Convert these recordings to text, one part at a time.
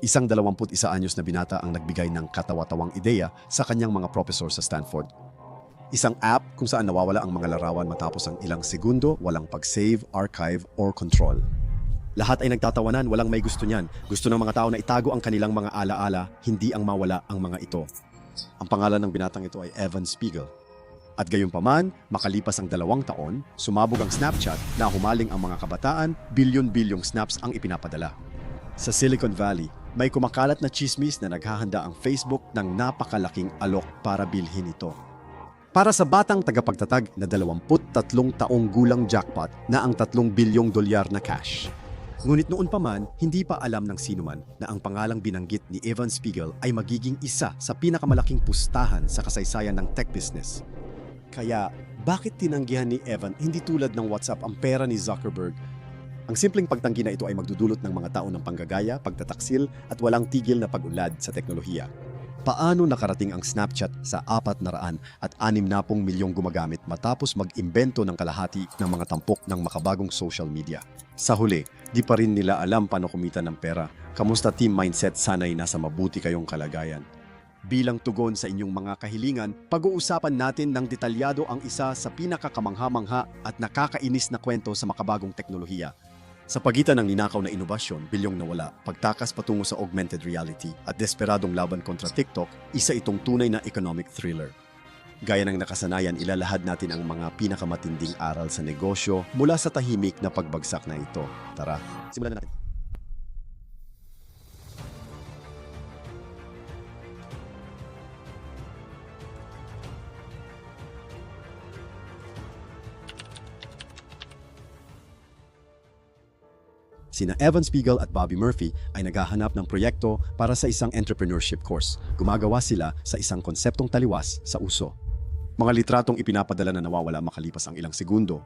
Isang 21 anyos na binata ang nagbigay ng katawa-tawang ideya sa kanyang mga professor sa Stanford. Isang app kung saan nawawala ang mga larawan matapos ang ilang segundo, walang pag-save, archive, or control. Lahat ay nagtatawanan, walang may gusto niyan. Gusto ng mga tao na itago ang kanilang mga alaala, hindi ang mawala ang mga ito. Ang pangalan ng binatang ito ay Evan Spiegel. At gayunpaman, makalipas ang dalawang taon, sumabog ang Snapchat na humaling ang mga kabataan, bilyon-bilyong snaps ang ipinapadala. Sa Silicon Valley, may kumakalat na chismis na naghahanda ang Facebook ng napakalaking alok para bilhin ito. Para sa batang tagapagtatag na 23 taong gulang jackpot na ang 3 bilyong dolyar na cash. Ngunit noon pa man, hindi pa alam ng sinuman na ang pangalang binanggit ni Evan Spiegel ay magiging isa sa pinakamalaking pustahan sa kasaysayan ng tech business. Kaya, bakit tinanggihan ni Evan hindi tulad ng WhatsApp ang pera ni Zuckerberg? Ang simpleng pagtanggi na ito ay magdudulot ng mga tao ng panggagaya, pagtataksil at walang tigil na pag-unlad sa teknolohiya. Paano nakarating ang Snapchat sa 400 at 60 milyong gumagamit matapos mag-imbento ng kalahati ng mga tampok ng makabagong social media? Sa huli, di pa rin nila alam paano kumita ng pera. Kamusta team mindset sana'y nasa mabuti kayong kalagayan? Bilang tugon sa inyong mga kahilingan, pag-uusapan natin ng detalyado ang isa sa pinakakamangha-mangha at nakakainis na kwento sa makabagong teknolohiya. Sa pagitan ng ninakaw na inobasyon, bilyong nawala, pagtakas patungo sa augmented reality at desperadong laban kontra TikTok, isa itong tunay na economic thriller. Gaya ng nakasanayan, ilalahad natin ang mga pinakamatinding aral sa negosyo mula sa tahimik na pagbagsak na ito. Tara, simulan na natin. Sina Evan Spiegel at Bobby Murphy ay naghahanap ng proyekto para sa isang entrepreneurship course. Gumagawa sila sa isang konseptong taliwas sa uso. Mga litratong ipinapadala na nawawala makalipas ang ilang segundo.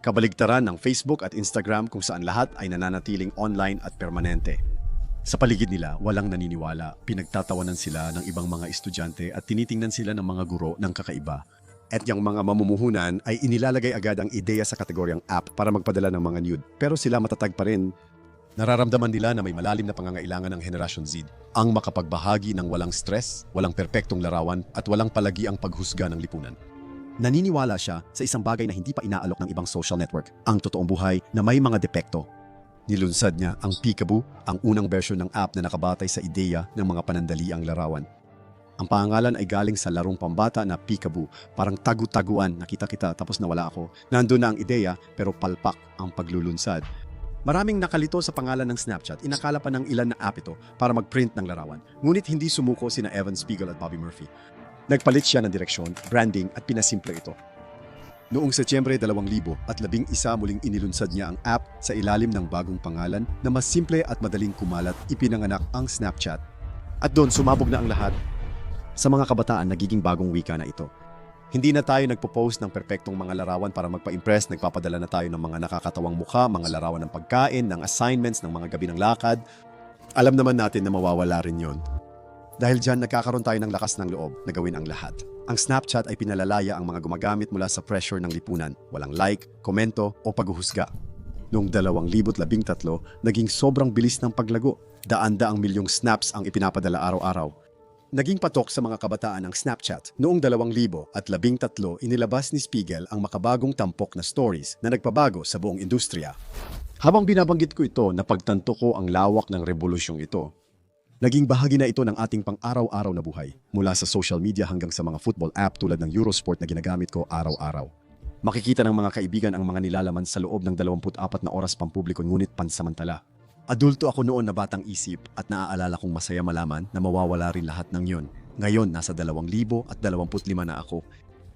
Kabaligtaran ng Facebook at Instagram kung saan lahat ay nananatiling online at permanente. Sa paligid nila, walang naniniwala, pinagtatawanan sila ng ibang mga estudyante at tinitingnan sila ng mga guro ng kakaiba. At yung mga mamumuhunan ay inilalagay agad ang ideya sa kategoryang app para magpadala ng mga nude. Pero sila matatag pa rin. Nararamdaman nila na may malalim na pangangailangan ng Henerasyon Z. Ang makapagbahagi ng walang stress, walang perpektong larawan, at walang palagi ang paghusga ng lipunan. Naniniwala siya sa isang bagay na hindi pa inaalok ng ibang social network, ang totoong buhay na may mga depekto. Nilunsad niya ang Peekaboo, ang unang version ng app na nakabatay sa ideya ng mga panandaliang larawan. Ang pangalan ay galing sa larong pambata na Peekaboo, parang tagu-taguan, nakita kita tapos nawala ako. Nandun na ang ideya pero palpak ang paglulunsad. Maraming nakalito sa pangalan ng Snapchat, inakala pa ng ilan na app ito para mag-print ng larawan. Ngunit hindi sumuko sina Evan Spiegel at Bobby Murphy. Nagpalit siya ng direksyon, branding at pinasimple ito. Noong Setyembre 2000 at labing isa muling inilunsad niya ang app sa ilalim ng bagong pangalan na mas simple at madaling kumalat ipinanganak ang Snapchat. At doon sumabog na ang lahat. Sa mga kabataan, nagiging bagong wika na ito. Hindi na tayo nagpo-post ng perpektong mga larawan para magpa-impress, nagpapadala na tayo ng mga nakakatawang mukha, mga larawan ng pagkain, ng assignments, ng mga gabi ng lakad. Alam naman natin na mawawala rin yon. Dahil dyan, nagkakaroon tayo ng lakas ng loob na gawin ang lahat. Ang Snapchat ay pinalalaya ang mga gumagamit mula sa pressure ng lipunan, walang like, komento o paghuhusga. Noong 2013, naging sobrang bilis ng paglago. Daan-daang milyong snaps ang ipinapadala araw-araw. Naging patok sa mga kabataan ang Snapchat. Noong 2013, inilabas ni Spiegel ang makabagong tampok na stories na nagpabago sa buong industriya. Habang binabanggit ko ito, napagtanto ko ang lawak ng revolusyong ito. Naging bahagi na ito ng ating pang-araw-araw na buhay, mula sa social media hanggang sa mga football app tulad ng Eurosport na ginagamit ko araw-araw. Makikita ng mga kaibigan ang mga nilalaman sa loob ng 24 na oras pampubliko ngunit pansamantala. Adulto ako noon na batang isip at naaalala kong masaya malaman na mawawala rin lahat ng yun. Ngayon, nasa 2,000 at 25 na ako.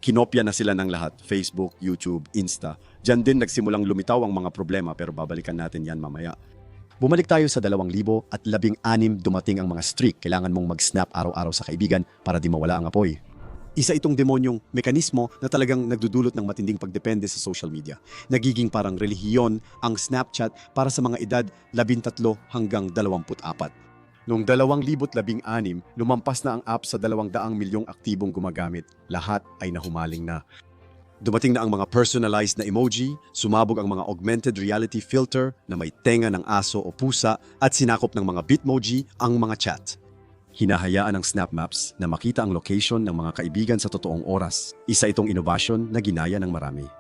Kinopya na sila ng lahat, Facebook, YouTube, Insta. Diyan din nagsimulang lumitaw ang mga problema pero babalikan natin yan mamaya. Bumalik tayo sa 2,000 at 16 dumating ang mga streak. Kailangan mong mag-snap araw-araw sa kaibigan para di mawala ang apoy. Isa itong demonyong mekanismo na talagang nagdudulot ng matinding pagdepende sa social media. Nagiging parang relihiyon ang Snapchat para sa mga edad 13 hanggang 24. Noong 2016, lumampas na ang app sa 200 milyong aktibong gumagamit. Lahat ay nahumaling na. Dumating na ang mga personalized na emoji, sumabog ang mga augmented reality filter na may tenga ng aso o pusa at sinakop ng mga bitmoji ang mga chat. Hinahayaan ng Snap Maps na makita ang location ng mga kaibigan sa totoong oras. Isa itong inobasyon na ginaya ng marami.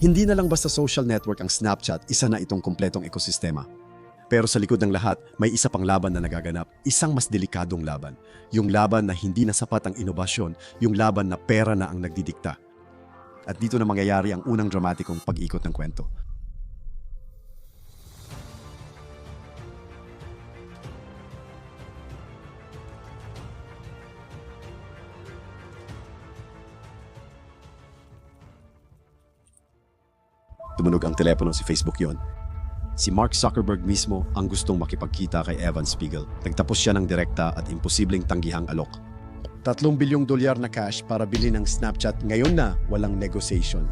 Hindi na lang basta social network ang Snapchat, isa na itong kompletong ekosistema. Pero sa likod ng lahat, may isa pang laban na nagaganap, isang mas delikadong laban. Yung laban na hindi na sapat ang inobasyon, yung laban na pera na ang nagdidikta. At dito na mangyayari ang unang dramatikong pag-ikot ng kwento. Tumunog ang telepono si Facebook yon. Si Mark Zuckerberg mismo ang gustong makipagkita kay Evan Spiegel. Nagtapos siya ng direkta at imposibleng tanggihang alok. Tatlong bilyong dolyar na cash para bilhin ng Snapchat ngayon na walang negotiation.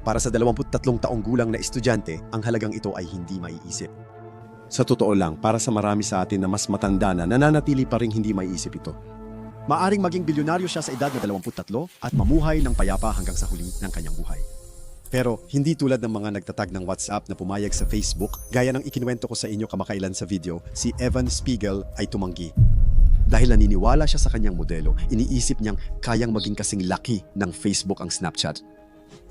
Para sa 23 taong gulang na estudyante, ang halagang ito ay hindi maiisip. Sa totoo lang, para sa marami sa atin na mas matanda na nananatili pa rin hindi maiisip ito. Maaring maging bilyonaryo siya sa edad na 23 at mamuhay ng payapa hanggang sa huli ng kanyang buhay. Pero hindi tulad ng mga nagtatag ng WhatsApp na pumayag sa Facebook, gaya ng ikinuwento ko sa inyo kamakailan sa video, si Evan Spiegel ay tumanggi. Dahil naniniwala siya sa kanyang modelo, iniisip niyang kayang maging kasing laki ng Facebook ang Snapchat.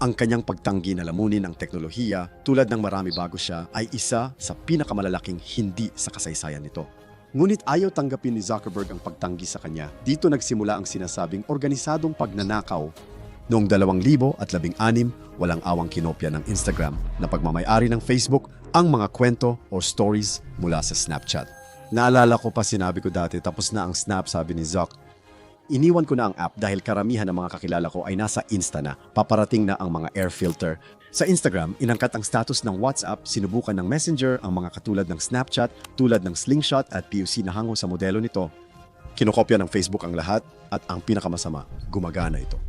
Ang kanyang pagtanggi na lamunin ang teknolohiya, tulad ng marami bago siya, ay isa sa pinakamalalaking hindi sa kasaysayan nito. Ngunit ayaw tanggapin ni Zuckerberg ang pagtanggi sa kanya. Dito nagsimula ang sinasabing organisadong pagnanakaw Noong 2016, walang awang kinopya ng Instagram na pagmamayari ng Facebook ang mga kwento o stories mula sa Snapchat. Naalala ko pa sinabi ko dati tapos na ang Snap sabi ni Zuck. Iniwan ko na ang app dahil karamihan ng mga kakilala ko ay nasa Insta na, paparating na ang mga air filter. Sa Instagram, inangkat ang status ng WhatsApp, sinubukan ng Messenger ang mga katulad ng Snapchat, tulad ng Slingshot at POC na hango sa modelo nito. Kinokopya ng Facebook ang lahat at ang pinakamasama, gumagana ito.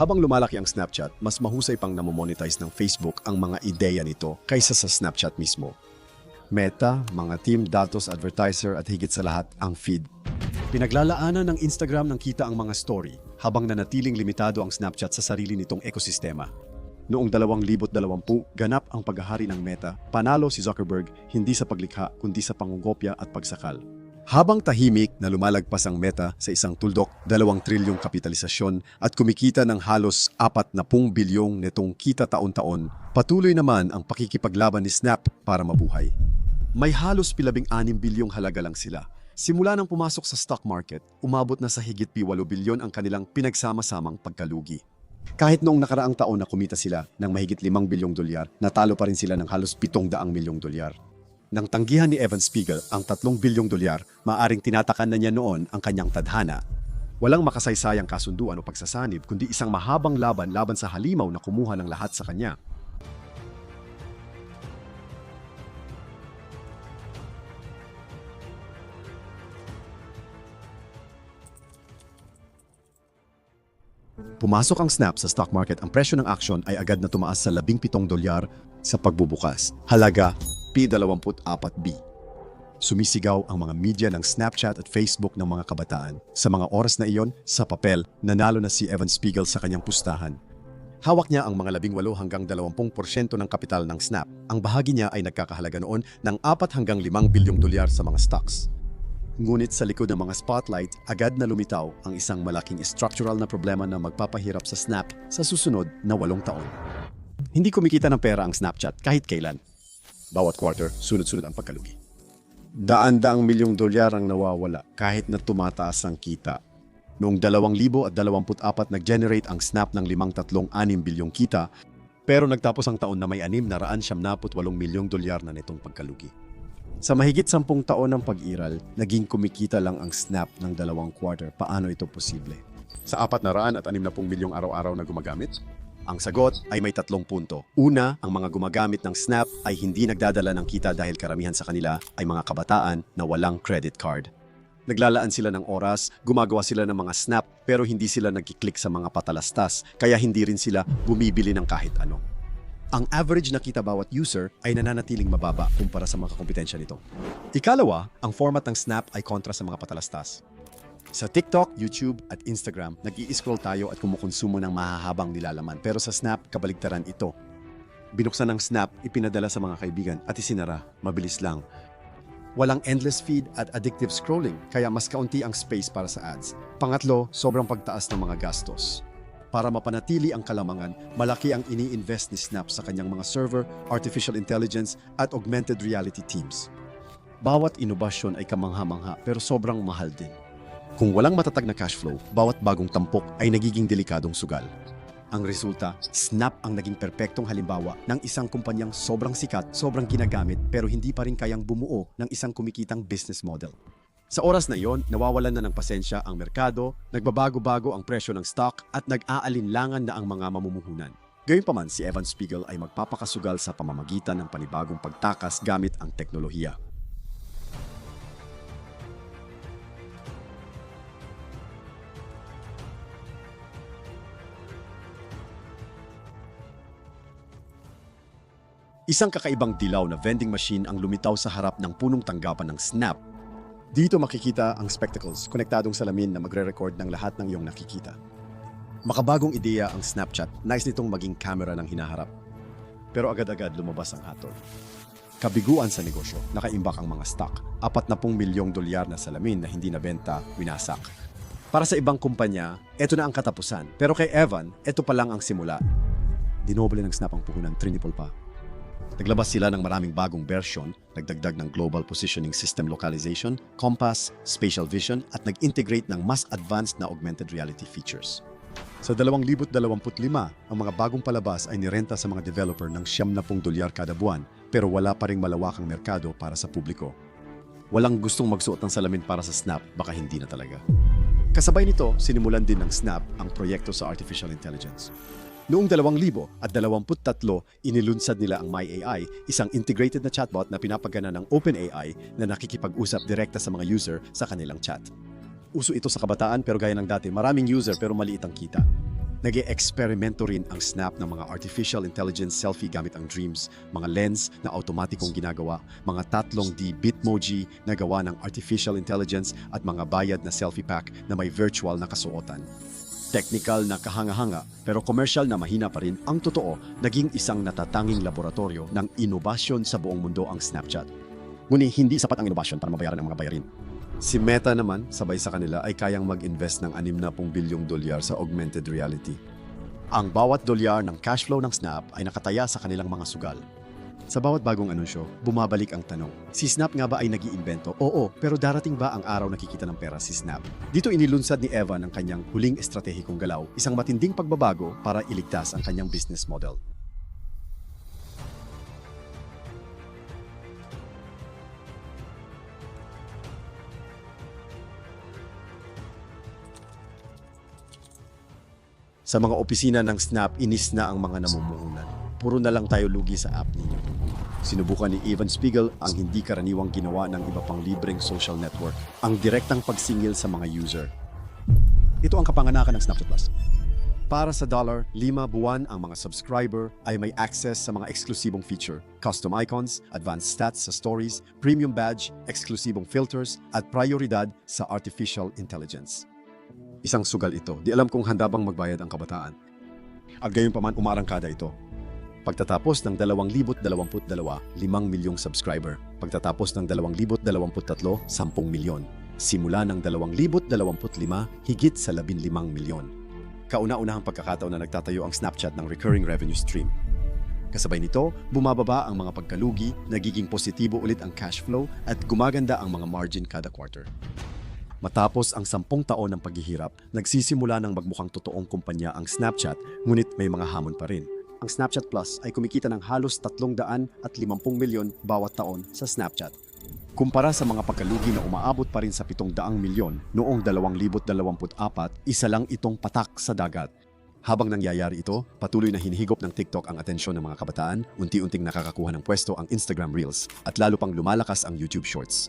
Habang lumalaki ang Snapchat, mas mahusay pang namomonetize ng Facebook ang mga ideya nito kaysa sa Snapchat mismo. Meta, mga team, datos, advertiser at higit sa lahat ang feed. Pinaglalaanan ng Instagram ng kita ang mga story habang nanatiling limitado ang Snapchat sa sarili nitong ekosistema. Noong 2020, ganap ang paghahari ng Meta, panalo si Zuckerberg hindi sa paglikha kundi sa pangungopya at pagsakal. Habang tahimik na lumalagpas ang meta sa isang tuldok, dalawang trilyong kapitalisasyon at kumikita ng halos apat na pung bilyong netong kita taon-taon, patuloy naman ang pakikipaglaban ni Snap para mabuhay. May halos pilabing anim bilyong halaga lang sila. Simula nang pumasok sa stock market, umabot na sa higit pi 8 bilyon ang kanilang pinagsama-samang pagkalugi. Kahit noong nakaraang taon na kumita sila ng mahigit 5 bilyong dolyar, natalo pa rin sila ng halos 700 milyong dolyar. Nang tanggihan ni Evan Spiegel ang 3 bilyong dolyar, maaring tinatakan na niya noon ang kanyang tadhana. Walang makasaysayang kasunduan o pagsasanib kundi isang mahabang laban laban sa halimaw na kumuha ng lahat sa kanya. Pumasok ang Snap sa stock market, ang presyo ng aksyon ay agad na tumaas sa 17 dolyar sa pagbubukas. Halaga P24B. Sumisigaw ang mga media ng Snapchat at Facebook ng mga kabataan. Sa mga oras na iyon, sa papel, nanalo na si Evan Spiegel sa kanyang pustahan. Hawak niya ang mga 18 hanggang 20% ng kapital ng Snap. Ang bahagi niya ay nagkakahalaga noon ng 4 hanggang 5 bilyong dolyar sa mga stocks. Ngunit sa likod ng mga spotlight, agad na lumitaw ang isang malaking structural na problema na magpapahirap sa Snap sa susunod na walong taon. Hindi kumikita ng pera ang Snapchat kahit kailan. Bawat quarter, sunod-sunod ang pagkalugi. Daan-daang milyong dolyar ang nawawala kahit na tumataas ang kita. Noong 2024 nag-generate ang Snap ng 536 bilyong kita, pero nagtapos ang taon na may 6 na raan milyong dolyar na nitong pagkalugi. Sa mahigit sampung taon ng pag-iral, naging kumikita lang ang Snap ng dalawang quarter. Paano ito posible? Sa apat na raan at anim na milyong araw-araw na gumagamit? Ang sagot ay may tatlong punto. Una, ang mga gumagamit ng Snap ay hindi nagdadala ng kita dahil karamihan sa kanila ay mga kabataan na walang credit card. Naglalaan sila ng oras, gumagawa sila ng mga snap pero hindi sila nagkiklik sa mga patalastas kaya hindi rin sila bumibili ng kahit ano. Ang average na kita bawat user ay nananatiling mababa kumpara sa mga kompetensya nito. Ikalawa, ang format ng Snap ay kontra sa mga patalastas. Sa TikTok, YouTube at Instagram, nag scroll tayo at kumukonsumo ng mahahabang nilalaman. Pero sa Snap, kabaligtaran ito. Binuksan ng Snap, ipinadala sa mga kaibigan at isinara. Mabilis lang. Walang endless feed at addictive scrolling, kaya mas kaunti ang space para sa ads. Pangatlo, sobrang pagtaas ng mga gastos. Para mapanatili ang kalamangan, malaki ang ini-invest ni Snap sa kanyang mga server, artificial intelligence at augmented reality teams. Bawat inobasyon ay kamangha-mangha pero sobrang mahal din. Kung walang matatag na cash flow, bawat bagong tampok ay nagiging delikadong sugal. Ang resulta, Snap ang naging perpektong halimbawa ng isang kumpanyang sobrang sikat, sobrang ginagamit pero hindi pa rin kayang bumuo ng isang kumikitang business model. Sa oras na iyon, nawawalan na ng pasensya ang merkado, nagbabago-bago ang presyo ng stock at nag-aalinlangan na ang mga mamumuhunan. Gayunpaman, si Evan Spiegel ay magpapakasugal sa pamamagitan ng panibagong pagtakas gamit ang teknolohiya. Isang kakaibang dilaw na vending machine ang lumitaw sa harap ng punong tanggapan ng Snap. Dito makikita ang spectacles, konektadong salamin na magre-record ng lahat ng iyong nakikita. Makabagong ideya ang Snapchat, nais nitong maging camera ng hinaharap. Pero agad-agad lumabas ang hatol. Kabiguan sa negosyo, nakaimbak ang mga stock, 40 milyong dolyar na salamin na hindi nabenta, winasak. Para sa ibang kumpanya, ito na ang katapusan. Pero kay Evan, ito pa lang ang simula. Dinoble ng Snap ang puhunan, trinipol pa. Naglabas sila ng maraming bagong version, nagdagdag ng Global Positioning System Localization, Compass, Spatial Vision at nag-integrate ng mas advanced na augmented reality features. Sa 2025, ang mga bagong palabas ay nirenta sa mga developer ng 70 dolyar kada buwan pero wala pa ring malawakang merkado para sa publiko. Walang gustong magsuot ng salamin para sa Snap, baka hindi na talaga. Kasabay nito, sinimulan din ng Snap ang proyekto sa artificial intelligence. Noong 2023, inilunsad nila ang MyAI, isang integrated na chatbot na pinapagana ng OpenAI na nakikipag-usap direkta sa mga user sa kanilang chat. Uso ito sa kabataan pero gaya ng dati, maraming user pero maliit ang kita. nag eksperimento rin ang Snap ng mga artificial intelligence selfie gamit ang Dreams, mga lens na automatikong ginagawa, mga tatlong D Bitmoji na gawa ng artificial intelligence at mga bayad na selfie pack na may virtual na kasuotan. Technical na kahanga-hanga pero commercial na mahina pa rin ang totoo naging isang natatanging laboratorio ng inobasyon sa buong mundo ang Snapchat. Ngunit hindi sapat ang inobasyon para mabayaran ang mga bayarin. Si Meta naman, sabay sa kanila ay kayang mag-invest ng 60 bilyong dolyar sa augmented reality. Ang bawat dolyar ng cash flow ng Snap ay nakataya sa kanilang mga sugal. Sa bawat bagong anunsyo, bumabalik ang tanong, si Snap nga ba ay nag iimbento Oo, pero darating ba ang araw nakikita ng pera si Snap? Dito inilunsad ni Evan ang kanyang huling estratehikong galaw, isang matinding pagbabago para iligtas ang kanyang business model. Sa mga opisina ng Snap, inis na ang mga namumuhunan. Puro na lang tayo lugi sa app ninyo. Sinubukan ni Evan Spiegel ang hindi karaniwang ginawa ng iba pang libreng social network, ang direktang pagsingil sa mga user. Ito ang kapanganakan ng Snapchat Plus. Para sa dollar, lima buwan ang mga subscriber ay may access sa mga eksklusibong feature, custom icons, advanced stats sa stories, premium badge, eksklusibong filters, at prioridad sa artificial intelligence. Isang sugal ito. Di alam kung handa bang magbayad ang kabataan. At gayon pa man umarangkada ito. Pagtatapos ng 2022, 5 milyong subscriber. Pagtatapos ng 2023, 10 milyon. Simula ng 2025, higit sa 15 milyon. Kauna-unahang pagkakataon na nagtatayo ang Snapchat ng recurring revenue stream. Kasabay nito, bumababa ang mga pagkalugi, nagiging positibo ulit ang cash flow at gumaganda ang mga margin kada quarter. Matapos ang sampung taon ng paghihirap, nagsisimula ng magmukhang totoong kumpanya ang Snapchat, ngunit may mga hamon pa rin. Ang Snapchat Plus ay kumikita ng halos 350 milyon bawat taon sa Snapchat. Kumpara sa mga pagkalugi na umaabot pa rin sa 700 milyon noong 2024, isa lang itong patak sa dagat. Habang nangyayari ito, patuloy na hinihigop ng TikTok ang atensyon ng mga kabataan, unti-unting nakakakuha ng pwesto ang Instagram Reels, at lalo pang lumalakas ang YouTube Shorts.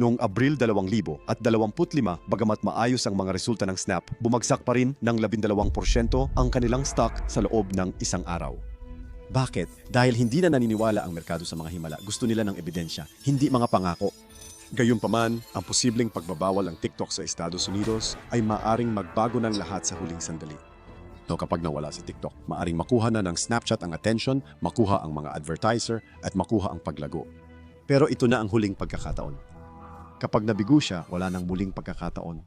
Noong Abril 2000 at 25, bagamat maayos ang mga resulta ng Snap, bumagsak pa rin ng 12% ang kanilang stock sa loob ng isang araw. Bakit? Dahil hindi na naniniwala ang merkado sa mga himala. Gusto nila ng ebidensya, hindi mga pangako. Gayunpaman, ang posibleng pagbabawal ng TikTok sa Estados Unidos ay maaring magbago ng lahat sa huling sandali. No, kapag nawala si TikTok, maaring makuha na ng Snapchat ang attention, makuha ang mga advertiser, at makuha ang paglago. Pero ito na ang huling pagkakataon. Kapag nabigo siya, wala nang muling pagkakataon.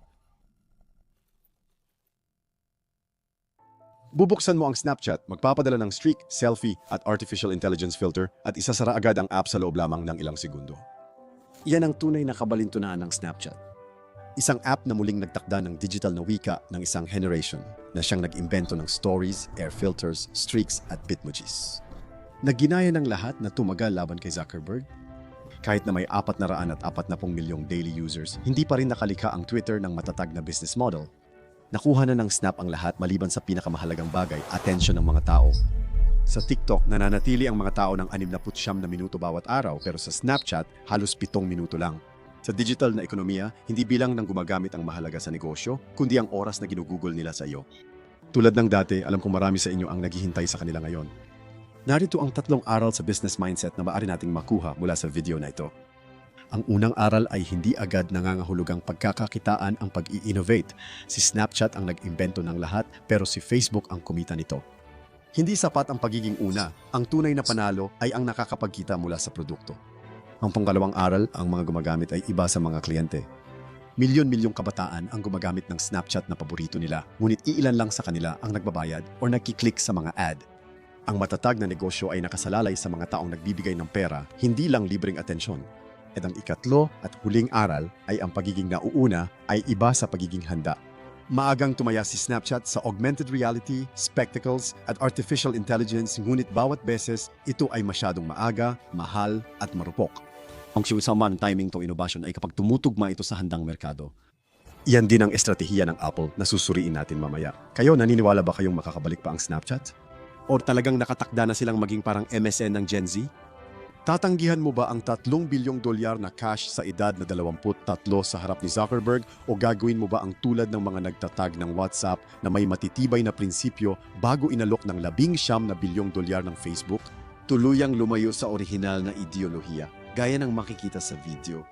Bubuksan mo ang Snapchat, magpapadala ng streak, selfie at artificial intelligence filter at isasara agad ang app sa loob lamang ng ilang segundo. Yan ang tunay na kabalintunaan ng Snapchat. Isang app na muling nagtakda ng digital na wika ng isang generation na siyang nag-imbento ng stories, air filters, streaks at bitmojis. Naginaya ng lahat na tumagal laban kay Zuckerberg. Kahit na may apat na raan at apat na pong milyong daily users, hindi pa rin nakalika ang Twitter ng matatag na business model. Nakuha na ng Snap ang lahat maliban sa pinakamahalagang bagay, attention ng mga tao. Sa TikTok, nananatili ang mga tao ng 69 na minuto bawat araw pero sa Snapchat, halos 7 minuto lang. Sa digital na ekonomiya, hindi bilang ng gumagamit ang mahalaga sa negosyo, kundi ang oras na ginugugol nila sa iyo. Tulad ng dati, alam kong marami sa inyo ang naghihintay sa kanila ngayon. Narito ang tatlong aral sa business mindset na maaari nating makuha mula sa video na ito. Ang unang aral ay hindi agad nangangahulugang pagkakakitaan ang pag-i-innovate. Si Snapchat ang nag-imbento ng lahat pero si Facebook ang kumita nito. Hindi sapat ang pagiging una. Ang tunay na panalo ay ang nakakapagkita mula sa produkto. Ang pangkalawang aral, ang mga gumagamit ay iba sa mga kliyente. Milyon-milyong kabataan ang gumagamit ng Snapchat na paborito nila, ngunit iilan lang sa kanila ang nagbabayad o nagkiklik sa mga ad. Ang matatag na negosyo ay nakasalalay sa mga taong nagbibigay ng pera, hindi lang libreng atensyon. At ang ikatlo at huling aral ay ang pagiging nauuna ay iba sa pagiging handa. Maagang tumaya si Snapchat sa augmented reality, spectacles at artificial intelligence ngunit bawat beses ito ay masyadong maaga, mahal at marupok. Ang siusaman timing tong inobasyon ay kapag tumutugma ito sa handang merkado. Iyan din ang estratehiya ng Apple na susuriin natin mamaya. Kayo, naniniwala ba kayong makakabalik pa ang Snapchat? Or talagang nakatakda na silang maging parang MSN ng Gen Z? Tatanggihan mo ba ang 3 bilyong dolyar na cash sa edad na 23 sa harap ni Zuckerberg o gagawin mo ba ang tulad ng mga nagtatag ng WhatsApp na may matitibay na prinsipyo bago inalok ng 19 na bilyong dolyar ng Facebook? Tuluyang lumayo sa orihinal na ideolohiya, gaya ng makikita sa video.